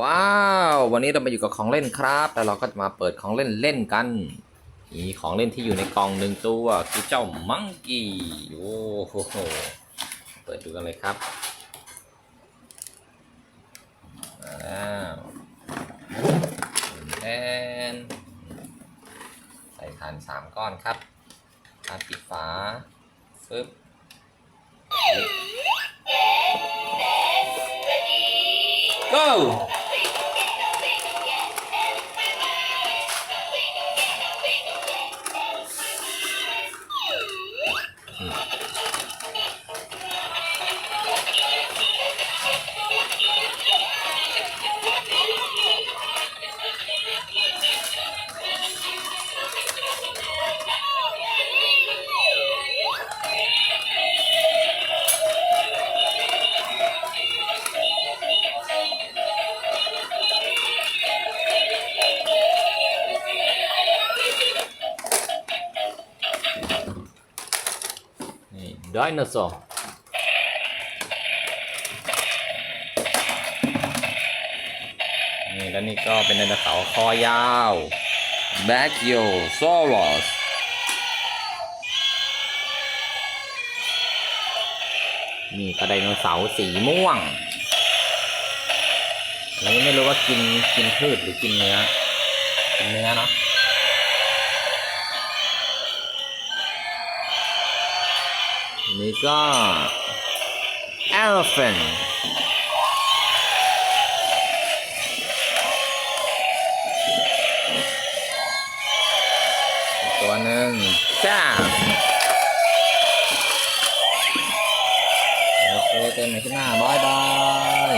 ว้าว วันนี้เรามาอยู่กับของเล่นครับแต่เราก็จะมาเปิดของเล่นเล่นกัน มีของเล่นที่อยู่ในกล่องหนึ่งตัวคือเจ้ามังกี้โอ้โหเปิดดูกันเลยครับมาวแอนใส่ฐานสามก้อนครับฐานปิดฝาฟึบ go Mm. นี่ไดโนเสาร์นี่แล้วนี่ก็เป็นไดโนเสาร์คอยาว b a c h i o s a u r u s นี่ก็ไดโนเสาร์สีม่วงอันนี้ไม่รู้ว่ากินกินพืชหรือกินเนื้อกินเนื้อเนาะ อันนี้ก็ elephant ตัวหนึ่งจ้าโอเคเต็มไปที่หน้าบายบาย